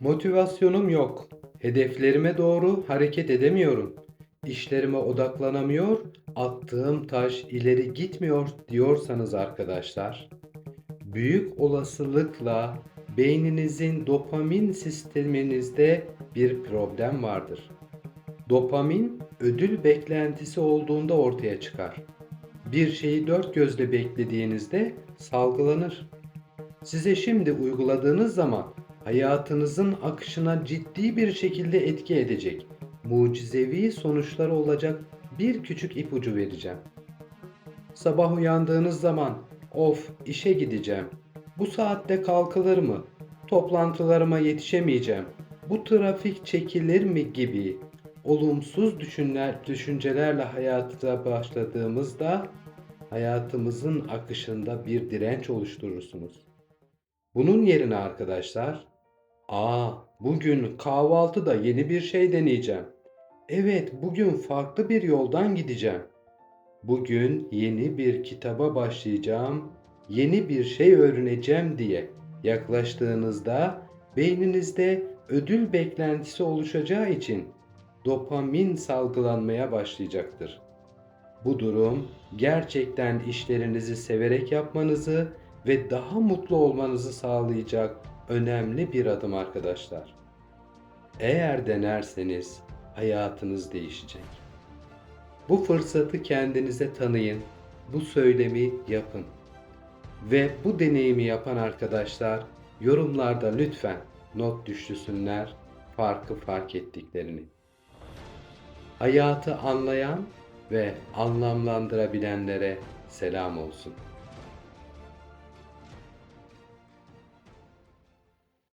Motivasyonum yok. Hedeflerime doğru hareket edemiyorum. İşlerime odaklanamıyor, attığım taş ileri gitmiyor diyorsanız arkadaşlar, büyük olasılıkla beyninizin dopamin sisteminizde bir problem vardır. Dopamin ödül beklentisi olduğunda ortaya çıkar. Bir şeyi dört gözle beklediğinizde salgılanır. Size şimdi uyguladığınız zaman hayatınızın akışına ciddi bir şekilde etki edecek, mucizevi sonuçları olacak bir küçük ipucu vereceğim. Sabah uyandığınız zaman of işe gideceğim. Bu saatte kalkılır mı? Toplantılarıma yetişemeyeceğim. Bu trafik çekilir mi gibi olumsuz düşünler, düşüncelerle hayata başladığımızda hayatımızın akışında bir direnç oluşturursunuz. Bunun yerine arkadaşlar, aa bugün kahvaltıda yeni bir şey deneyeceğim. Evet, bugün farklı bir yoldan gideceğim. Bugün yeni bir kitaba başlayacağım, yeni bir şey öğreneceğim diye yaklaştığınızda beyninizde ödül beklentisi oluşacağı için dopamin salgılanmaya başlayacaktır. Bu durum gerçekten işlerinizi severek yapmanızı ve daha mutlu olmanızı sağlayacak önemli bir adım arkadaşlar. Eğer denerseniz hayatınız değişecek. Bu fırsatı kendinize tanıyın, bu söylemi yapın. Ve bu deneyimi yapan arkadaşlar yorumlarda lütfen not düşürsünler farkı fark ettiklerini. Hayatı anlayan ve anlamlandırabilenlere selam olsun.